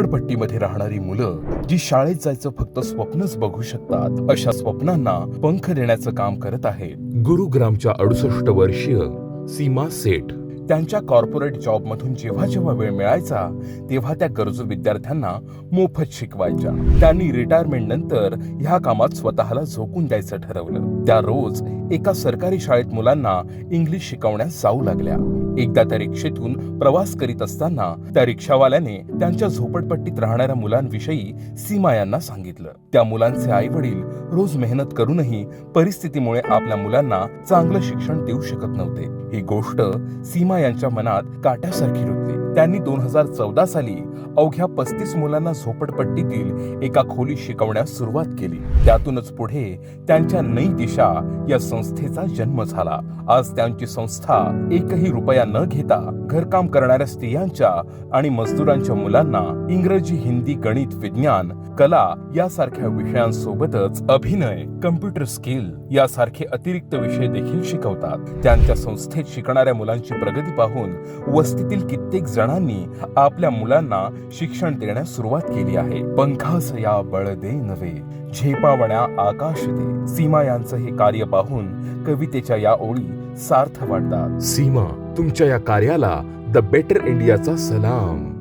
झोपडपट्टीमध्ये राहणारी मुलं जी शाळेत जायचं फक्त स्वप्नच बघू शकतात अशा स्वप्नांना पंख देण्याचं काम करत आहे गुरुग्रामच्या अडुसष्ट वर्षीय सीमा सेठ. त्यांच्या कॉर्पोरेट जॉबमधून जेव्हा जेव्हा वेळ मिळायचा तेव्हा त्या गरजू विद्यार्थ्यांना मोफत शिकवायच्या. त्यांनी रिटायरमेंट नंतर ह्या कामात स्वतःला झोकून द्यायचं ठरवलं. त्या रोज एका सरकारी शाळेत मुलांना इंग्लिश शिकवण्यास जाऊ लागल्या. एकदा त्या रिक्षेतून प्रवास करीत असताना त्या रिक्षावाल्याने त्यांच्या झोपडपट्टीत राहणाऱ्या मुलांविषयी सीमा यांना सांगितलं. त्या मुलांचे आई वडील रोज मेहनत करूनही परिस्थितीमुळे आपल्या मुलांना चांगलं शिक्षण देऊ शकत नव्हते. ही गोष्ट सीमा यांच्या मनात काट्यासारखी रुतली. त्यांनी दोन हजार चौदा साली अवघ्या पस्तीस मुलांना झोपडपट्टीतील एका खोली शिकवण्यास सुरुवात केली. त्यातूनच पुढे त्यांच्या नई दिशा या संस्थेचा जन्म झाला. आज त्यांची संस्था एकही रुपया न घेता घरकाम करणाऱ्या स्त्रियांच्या आणि मजदुरांच्या मुलांना इंग्रजी हिंदी गणित विज्ञान कला यासारख्या विषयांसोबतच अभिनय कम्प्युटर स्किल यासारखे अतिरिक्त विषय देखील शिकवतात. त्यांच्या संस्थेत शिकणाऱ्या मुलांची प्रगती पाहून वस्तीतील कित्येक जणांनी आपल्या मुलांना शिक्षण देण्यास सुरुवात केली आहे. पंखास या बळ दे नव्हे. झेपावण्या आकाश दे. सीमा यांचं हे कार्य पाहून कवितेच्या या ओळी सार्थ वाटतात. सीमा तुमच्या या कार्याला द बेटर इंडियाचा सलाम.